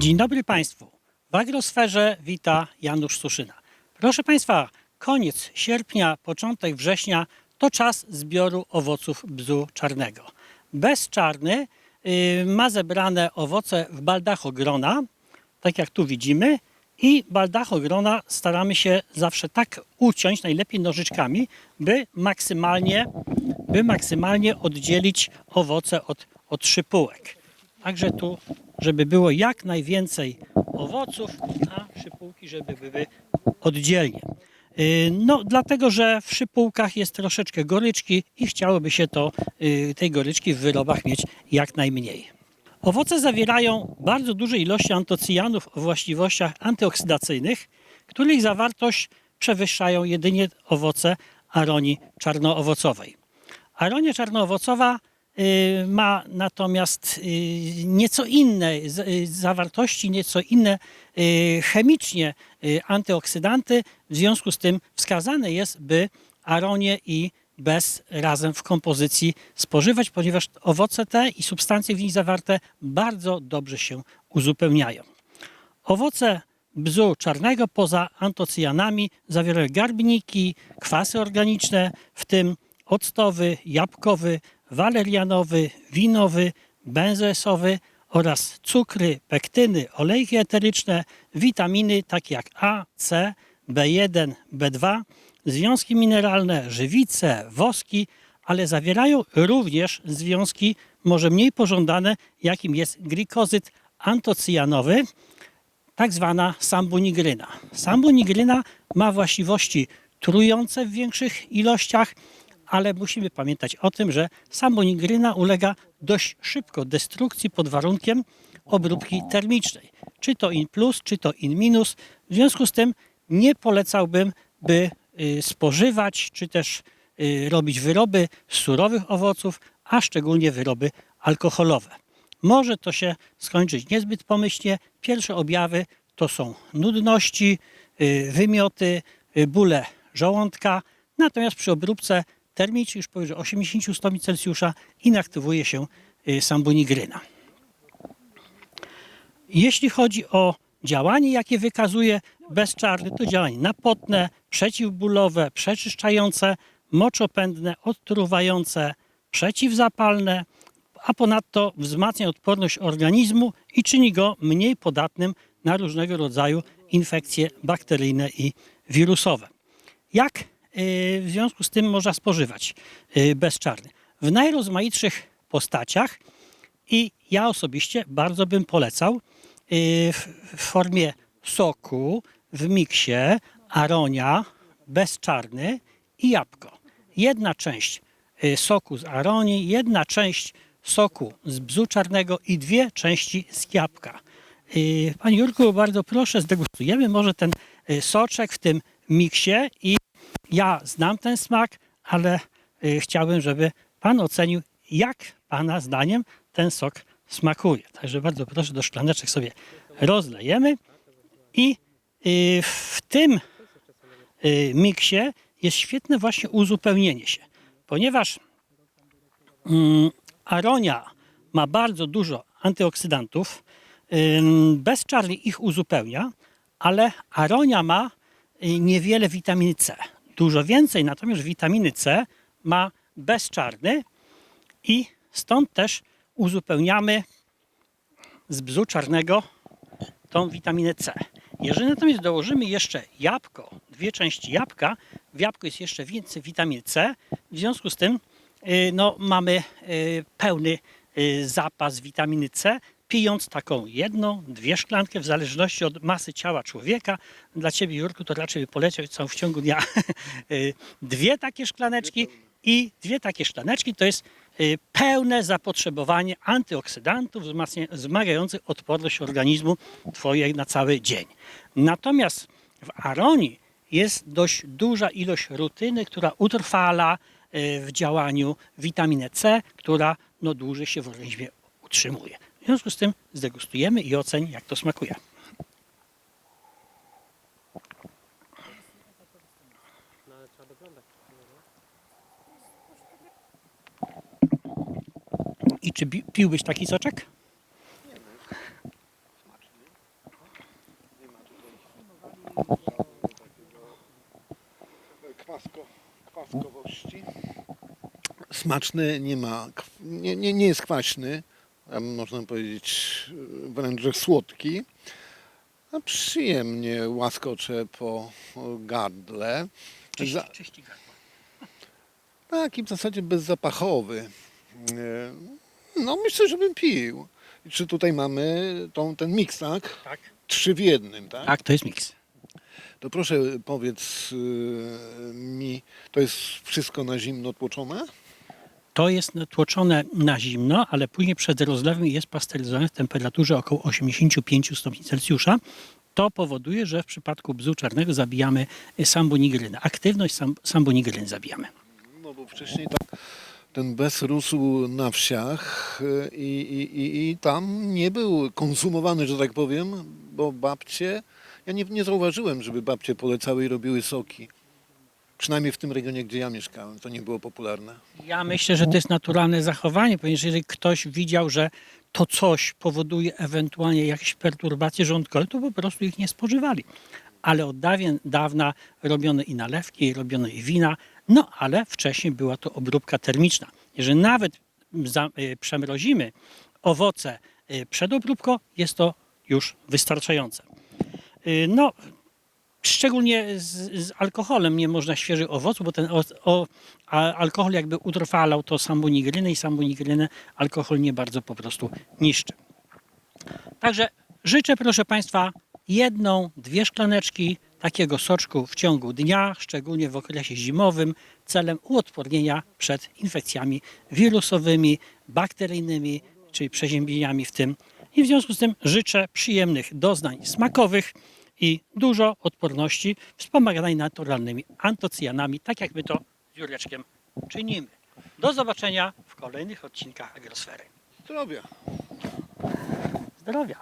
Dzień dobry Państwu. W agrosferze wita Janusz Suszyna. Proszę Państwa, koniec sierpnia, początek września to czas zbioru owoców bzu czarnego. Bez czarny y, ma zebrane owoce w baldachogrona, tak jak tu widzimy, i baldachogrona staramy się zawsze tak uciąć, najlepiej nożyczkami, by maksymalnie, by maksymalnie oddzielić owoce od, od szypułek. Także tu, żeby było jak najwięcej owoców, a szypułki, żeby były oddzielnie. Yy, No, dlatego, że w szypułkach jest troszeczkę goryczki i chciałoby się to, yy, tej goryczki w wyrobach mieć jak najmniej. Owoce zawierają bardzo duże ilości antocyjanów o właściwościach antyoksydacyjnych, których zawartość przewyższają jedynie owoce aronii czarnoowocowej. Aronia czarnoowocowa y, ma natomiast y, nieco inne y, zawartości, nieco inne y, chemicznie y, antyoksydanty. W związku z tym wskazane jest, by aronię i bez razem w kompozycji spożywać, ponieważ owoce te i substancje w nich zawarte bardzo dobrze się uzupełniają. Owoce bzu czarnego poza antocyjanami zawierają garbniki, kwasy organiczne, w tym octowy, jabłkowy, walerianowy, winowy, benzoesowy oraz cukry, pektyny, olejki eteryczne, witaminy takie jak A, C, B1, B2, związki mineralne, żywice, woski, ale zawierają również związki może mniej pożądane, jakim jest glikozyt antocyjanowy, tak zwana sambunigryna. Sambunigryna ma właściwości trujące w większych ilościach, ale musimy pamiętać o tym, że sambunigryna ulega dość szybko destrukcji pod warunkiem obróbki termicznej. Czy to in plus, czy to in minus. W związku z tym nie polecałbym, by y, spożywać, czy też y, robić wyroby z surowych owoców, a szczególnie wyroby alkoholowe. Może to się skończyć niezbyt pomyślnie. Pierwsze objawy to są nudności, y, wymioty, bóle żołądka. Natomiast przy obróbce termicznej już powyżej 80 stopni Celsjusza inaktywuje się y, sambunigryna. Jeśli chodzi o działanie, jakie wykazuje bezczarny, to działanie napotne, przeciwbólowe, przeczyszczające, moczopędne, odtruwające, przeciwzapalne, a ponadto wzmacnia odporność organizmu i czyni go mniej podatnym na różnego rodzaju infekcje bakteryjne i wirusowe. Jak w związku z tym można spożywać y, bezczarny? W najrozmaitszych postaciach i ja osobiście bardzo bym polecał y, w, formie soku, w miksie, aronia, bezczarny i jabłko. Jedna część soku z aronii, jedna część soku z bzu czarnego i dwie części z jabłka. Panie Jurku, bardzo proszę, zdegustujemy może ten soczek w tym miksie i ja znam ten smak, ale y, chciałbym, żeby Pan ocenił, jak Pana zdaniem ten sok smakuje. Także bardzo proszę, do szklaneczek sobie rozlejemy i y, w tym y, miksie jest świetne właśnie uzupełnienie się, ponieważ mm, aronia ma bardzo dużo antyoksydantów, ym, bezczarny ich uzupełnia, ale aronia ma niewiele witaminy C. Dużo więcej natomiast witaminy C ma bezczarny i stąd też uzupełniamy z bzu czarnego tą witaminę C. Jeżeli natomiast dołożymy jeszcze jabłko, dwie części jabłka, w jabłku jest jeszcze więcej witaminy C, w związku z tym y, no, mamy y, pełny y, zapas witaminy C, pijąc taką jedną, dwie szklanki w zależności od masy ciała człowieka. Dla Ciebie, Jurku, to raczej całą w ciągu dnia y, dwie takie szklaneczki i dwie takie szklaneczki to jest y, pełne zapotrzebowanie antyoksydantów wzmagających odporność organizmu Twojej na cały dzień. Natomiast w aronii jest dość duża ilość rutyny, która utrwala y, w działaniu witaminę C, która no, dłużej się w organizmie utrzymuje. W związku z tym zdegustujemy i oceń, jak to smakuje. I czy piłbyś taki soczek? Smaczny, nie ma, nie, nie, nie jest kwaśny, można powiedzieć e, wręcz, że słodki. A przyjemnie łaskocze po gardle. Czyści, Za, czyści gardło. taki w zasadzie bezzapachowy. E, No myślę, że bym pił. I Czy tutaj mamy tą, ten miks, tak? Tak? Trzy w jednym, tak? tak, to jest miks. To proszę powiedz y, mi, to jest wszystko na zimno tłoczone? To jest tłoczone na zimno, ale później przed rozlewem jest pasteryzowane w temperaturze około 85 stopni Celsjusza. To powoduje, że w przypadku bzu czarnego zabijamy sambonigrynę. Aktywność sam, sambonigryny zabijamy. No bo wcześniej tak ten bez rósł na wsiach y, i, i, i, i tam nie był konsumowany, że tak powiem, bo babcie, ja nie, nie zauważyłem, żeby babcie polecały i robiły soki. Przynajmniej w tym regionie, gdzie ja mieszkałem, to nie było popularne. Ja myślę, że to jest naturalne zachowanie, ponieważ jeżeli ktoś widział, że to coś powoduje ewentualnie jakieś perturbacje żołądkowe, to po prostu ich nie spożywali. Ale od dawien, dawna robione i nalewki, i i wina, no ale wcześniej była to obróbka termiczna. Jeżeli nawet za, y, przemrozimy owoce y, przed obróbką, jest to już wystarczające. Y, no, Szczególnie z, z alkoholem nie można świeżych owoców, bo ten o, o, alkohol jakby utrwalał to sambonigrynę i sambonigrynę alkohol nie bardzo po prostu niszczy. Także życzę proszę Państwa jedną, dwie szklaneczki takiego soczku w ciągu dnia, szczególnie w okresie zimowym, celem uodpornienia przed infekcjami wirusowymi, bakteryjnymi czy przeziębieniami w tym. I w związku z tym życzę przyjemnych doznań smakowych i dużo odporności wspomaganej naturalnymi antocyjanami, tak jak my to z Jureczkiem czynimy. Do zobaczenia w kolejnych odcinkach Agrosfery. Zdrowia. Zdrowia!